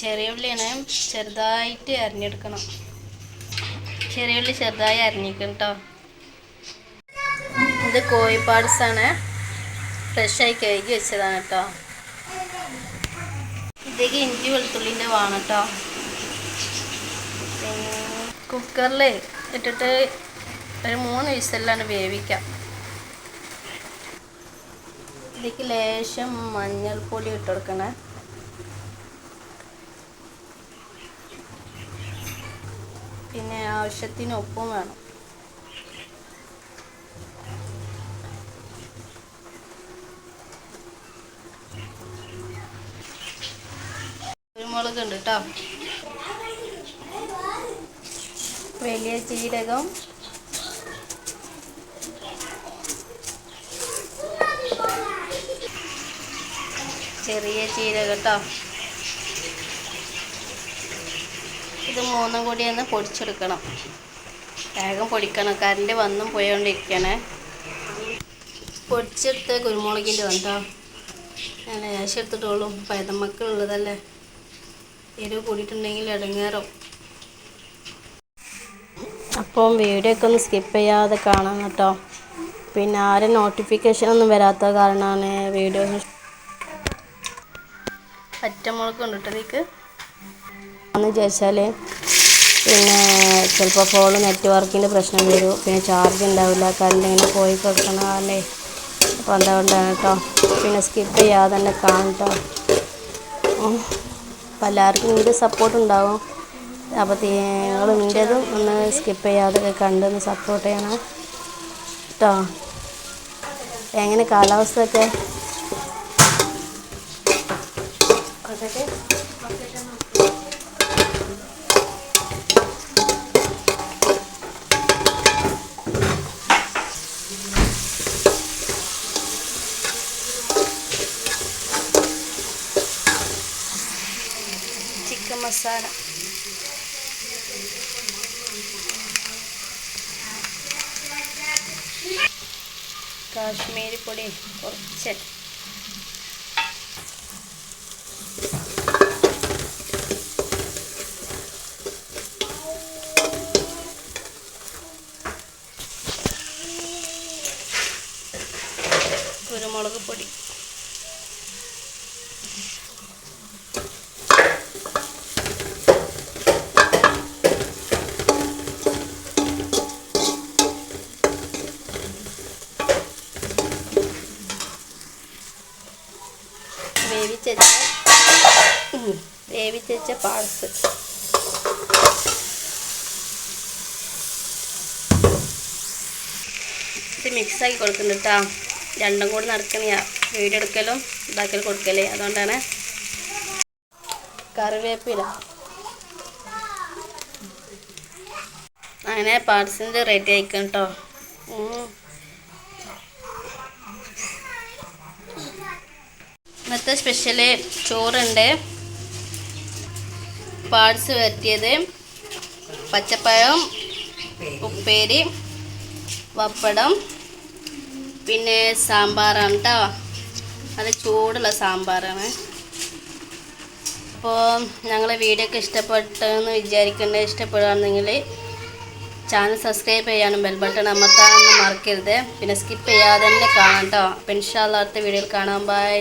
ചെറിയ ഉള്ളിയാണ് ചെറുതായിട്ട് അരിഞ്ഞെടുക്കണം. ചെറിയ ഉള്ളി ചെറുതായി അരിഞ്ഞിക്കണം കേട്ടോ ഇത് കോഴി ഫ്രഷ് ഫ്രഷായി കഴുകി വെച്ചതാണ് കേട്ടോ ഇതേക്ക് ഇഞ്ചി വെളുത്തുള്ളിന്റെ വേണം കേട്ടോ പിന്നെ കുക്കറിൽ ഇട്ടിട്ട് ഒരു മൂന്ന് വിസലിലാണ് വേവിക്കാം. ഇതിലേക്ക് ലേശം മഞ്ഞൾപ്പൊടി ഇട്ട് പിന്നെ ആവശ്യത്തിന് ഉപ്പും വേണം. കുരുമുളക് ഉണ്ട് കേട്ടോ വലിയ ജീരകം. ചെറിയ ജീരകം കേട്ടോ ഇത് മൂന്നും കൂടി ഒന്ന് പൊടിച്ചെടുക്കണം. വേഗം പൊടിക്കണം. കറണ്ട് വന്നും പോയോണ്ടിരിക്കണേ. പൊടിച്ചെടുത്ത കുരുമുളകിന്റെ വന്നോ ഞാൻ ലേശം എടുത്തിട്ടുള്ളൂ പൈതമക്കളുള്ളതല്ലേ എരിവ് കൂടിയിട്ടുണ്ടെങ്കിൽ ഇടങ്ങേറും. അപ്പം വീഡിയോ ഒക്കെ ഒന്ന് സ്കിപ്പ് ചെയ്യാതെ കാണാം കേട്ടോ. പിന്നെ ആരും നോട്ടിഫിക്കേഷൻ ഒന്നും വരാത്ത കാരണമാണ് വീഡിയോ കേട്ടോ ഇതിക്ക് എന്ന് ചോദിച്ചാൽ പിന്നെ ചിലപ്പോൾ ഫോൺ നെറ്റ്വർക്കിന്റെ പ്രശ്നം വരും. പിന്നെ ചാർജ് ഉണ്ടാവില്ല. കറണ്ട് ഇങ്ങനെ പോയി കിടക്കണം അല്ലേ അപ്പോൾ അതുകൊണ്ടാണ് കേട്ടോ പിന്നെ സ്കിപ്പ് ചെയ്യാതെ തന്നെ കാണട്ടോ ഉം. എല്ലാവർക്കും ഇതിന്റെ സപ്പോർട്ട് ഉണ്ടാവും. അപ്പോൾ നിങ്ങൾ നിന്റെതും ഒന്ന് സ്കിപ്പ് ചെയ്യാതെ കണ്ടൊന്ന് സപ്പോർട്ട് ചെയ്യണം കേട്ടോ എങ്ങനെ കാലാവസ്ഥ ഒക്കെ ചിക്കൻ മസാല കാശ്മീരി പൊടി കുറച്ച്. കുരുമുളക് പൊടി. വേവിച്ച വേവിച്ച പാഴ്സ് ഇത് മിക്സാക്കി കൊടുക്കുന്നുണ്ട് കേട്ടോ രണ്ടും കൂടി നടക്കണ വീട് എടുക്കലും ഇതാക്കലും കൊടുക്കലേ. അതുകൊണ്ടാണ് കറിവേപ്പില. അങ്ങനെ പാർട്സിന്റെ റെഡി ആയിക്കും കേട്ടോ ഇന്നത്തെ സ്പെഷ്യൽ ചോറുണ്ട്. പാഴ്സ് വരട്ടിയത്. പച്ചപ്പഴം ഉപ്പേരി പപ്പടം പിന്നെ സാമ്പാറാണ് കേട്ടോ നല്ല ചൂടുള്ള സാമ്പാറാണ്. അപ്പോൾ ഞങ്ങളെ വീഡിയോ ഒക്കെ ഇഷ്ടപ്പെട്ടെന്ന് വിചാരിക്കേണ്ട ഇഷ്ടപ്പെടുകയാണെങ്കിൽ ചാനൽ സബ്സ്ക്രൈബ് ചെയ്യാനും ബെൽ ബട്ടൺ അമർത്താനൊന്നും മറക്കരുത്. പിന്നെ സ്കിപ്പ് ചെയ്യാതെ തന്നെ കാണാം കേട്ടോ അപ്പം ഇൻഷാല്ല അടുത്ത വീഡിയോയിൽ കാണാം. ബൈ